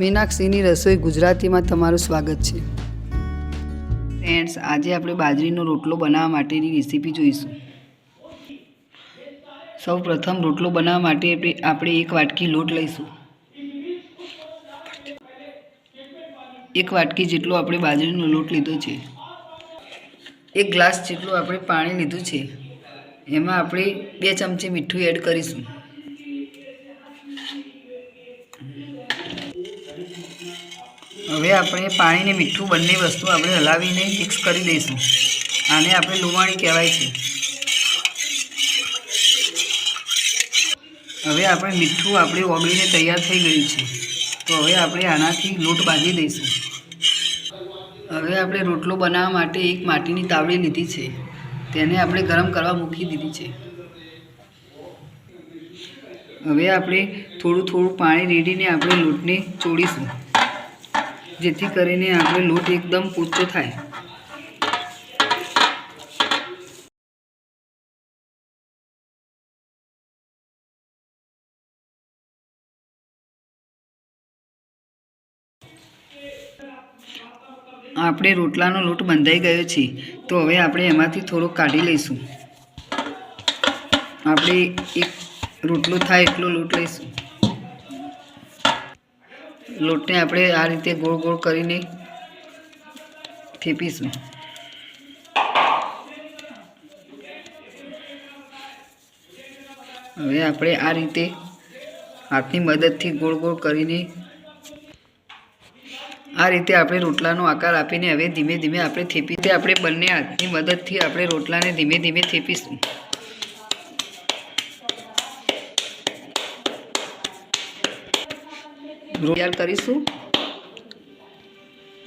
મીનાક્ષીની રસોઈ ગુજરાતીમાં તમારું સ્વાગત છે. ફ્રેન્ડ્સ, આજે આપણે બાજરીનો રોટલો બનાવવા માટેની રેસીપી જોઈશું. સૌ પ્રથમ રોટલો બનાવવા માટે આપણે એક વાટકી લોટ લઈશું. એક વાટકી જેટલો આપણે બાજરીનો લોટ લીધો છે. એક ગ્લાસ જેટલું આપણે પાણી લીધું છે. એમાં આપણે બે ચમચી મીઠું એડ કરીશું. હવે આપણે પાણીને મીઠું બંને વસ્તુ આપણે હલાવીને મિક્સ કરી દઈશું. આને આપણે લુવાણી કહેવાય છે. હવે આપણે મીઠું આપણે ઓગળીને તૈયાર થઈ ગયું છે. તો હવે આપણે આનાથી લોટ બાંધી દઈશું. હવે આપણે રોટલો બનાવવા માટે એક માટીની તાવડી લીધી છે. તેને આપણે ગરમ કરવા મૂકી દીધી છે. હવે આપણે થોડું થોડું પાણી રેડીને આપણે લોટને ચોળીશું. જેથી કરીને આપણે લોટ એકદમ પોચો થાય. આપણે રોટલાનો લોટ બંધાઈ ગયો છે, તો હવે આપણે એમાંથી થોડોક કાઢી લઈશું. આપણે એક રોટલો થાય એટલો લોટ લઈશું. લોટને આપણે આ રીતે ગોળ ગોળ કરીને થેપીશું. હવે આપણે આ રીતે હાથની મદદથી ગોળ ગોળ કરીને આ રીતે આપણે રોટલાનો આકાર આપીને હવે ધીમે ધીમે આપણે થેપી આપણે બંને હાથની મદદથી આપણે રોટલાને ધીમે ધીમે થેપીશું. તૈયાર કરીશું.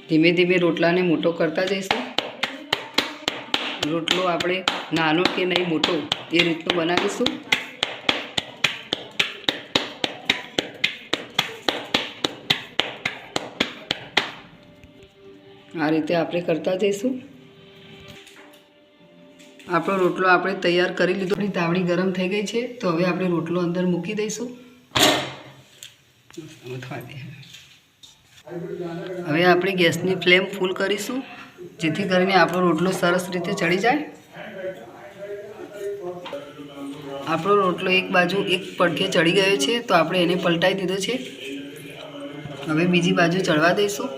ધીમે ધીમે રોટલાને મોટો કરતા જઈશું. રોટલો આપણે નાનો કે નહીં મોટો એ રીતનો બનાવીશું. આ રીતે આપણે કરતા જઈશું. આપણો રોટલો આપણે તૈયાર કરી લીધો. આપણી તાવડી ગરમ થઈ ગઈ છે, તો હવે આપણે રોટલો અંદર મૂકી દઈશું. હવે આપણે ગેસની ફ્લેમ ફૂલ કરીશું, જેથી કરીને આપણો રોટલો સરસ રીતે ચડી જાય. આપણો રોટલો એક બાજુ એક પડખે ચડી ગયો છે, તો આપણે એને પલટાઈ દીધો છે. હવે બીજી બાજુ ચડવા દઈશું.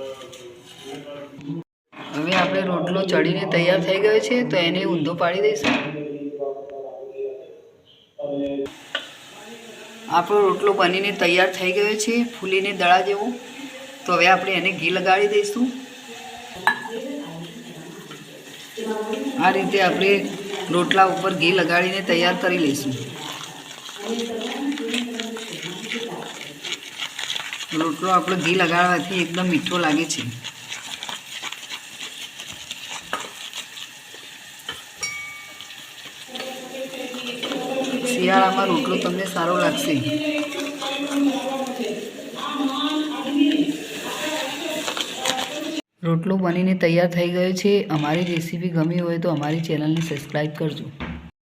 હવે આપણે રોટલો ચડીને તૈયાર થઈ ગયો છે, તો એને ઊંધો પાડી દઈશું. આપણો રોટલો બનીને તૈયાર થઈ ગયો છે, ફૂલીને દળા જેવું. તો હવે આપણે એને ઘી લગાડી દઈશું. આ રીતે આપણે રોટલા ઉપર ઘી લગાડીને તૈયાર કરી લઈશું. રોટલો આપણો ઘી લગાડવાથી એકદમ મીઠો લાગે છે. શિયાળામાં રોટલો તમને સારો લાગશે. રોટલો બનીને તૈયાર થઈ ગયો છે. અમારી રેસીપી ગમી હોય તો અમારી ચેનલને સબસ્ક્રાઈબ કરજો.